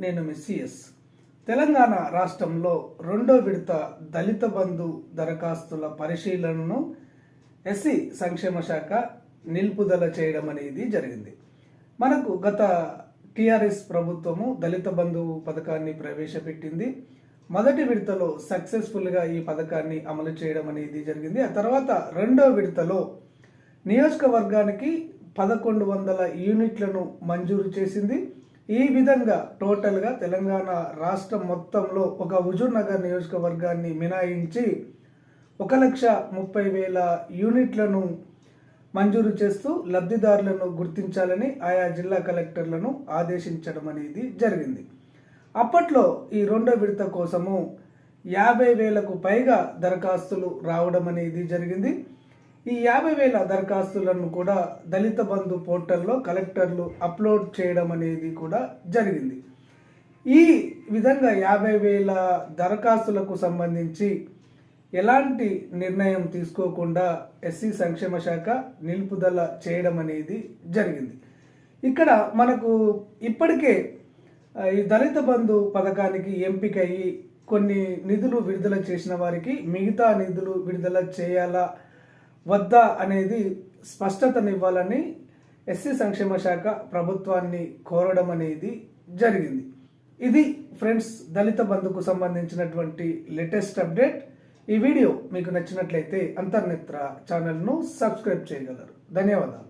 నేను మిస్సిఎస్ తెలంగాణ రాష్ట్రంలో రెండో విడత దళిత బంధు దరఖాస్తుల పరిశీలనను ఎస్సీ సంక్షేమ శాఖ నిలుపుదల చేయడం అనేది జరిగింది. మనకు గత టీఆర్ఎస్ ప్రభుత్వము దళిత బంధు పథకాన్ని ప్రవేశపెట్టింది. మొదటి విడతలో సక్సెస్ఫుల్గా ఈ పథకాన్ని అమలు చేయడం అనేది జరిగింది. ఆ తర్వాత రెండో విడతలో నియోజకవర్గానికి పదకొండు వందల యూనిట్లను మంజూరు చేసింది. ఈ విధంగా టోటల్గా తెలంగాణ రాష్ట్రం మొత్తంలో ఒక హుజూర్నగర్ నియోజకవర్గాన్ని మినాయించి ఒక లక్ష ముప్పై వేల యూనిట్లను మంజూరు చేస్తూ లబ్ధిదారులను గుర్తించాలని ఆయా జిల్లా కలెక్టర్లను ఆదేశించడం అనేది జరిగింది. అప్పట్లో ఈ రెండో విడత కోసము యాభై వేలకు పైగా దరఖాస్తులు రావడం అనేది జరిగింది. ఈ యాభై వేల దరఖాస్తులను కూడా దళిత బంధు పోర్టల్లో కలెక్టర్లు అప్లోడ్ చేయడం అనేది కూడా జరిగింది. ఈ విధంగా యాభై వేల దరఖాస్తులకు సంబంధించి ఎలాంటి నిర్ణయం తీసుకోకుండా ఎస్సీ సంక్షేమ శాఖ నిలుపుదల చేయడం అనేది జరిగింది. ఇక్కడ మనకు ఇప్పటికే ఈ దళిత బంధు పథకానికి ఎంపికయ్యి కొన్ని నిధులు విడుదల చేసిన వారికి మిగతా నిధులు విడుదల చేయాలా వద్దా అనేది స్పష్టతనివ్వాలని ఎస్సీ సంక్షేమ శాఖ ప్రభుత్వాన్ని కోరడం అనేది జరిగింది. ఇది ఫ్రెండ్స్ దళిత బంధుకు సంబంధించినటువంటి లేటెస్ట్ అప్డేట్. ఈ వీడియో మీకు నచ్చినట్లయితే అంతర్నేత్ర ఛానల్ను సబ్స్క్రైబ్ చేయగలరు. ధన్యవాదాలు.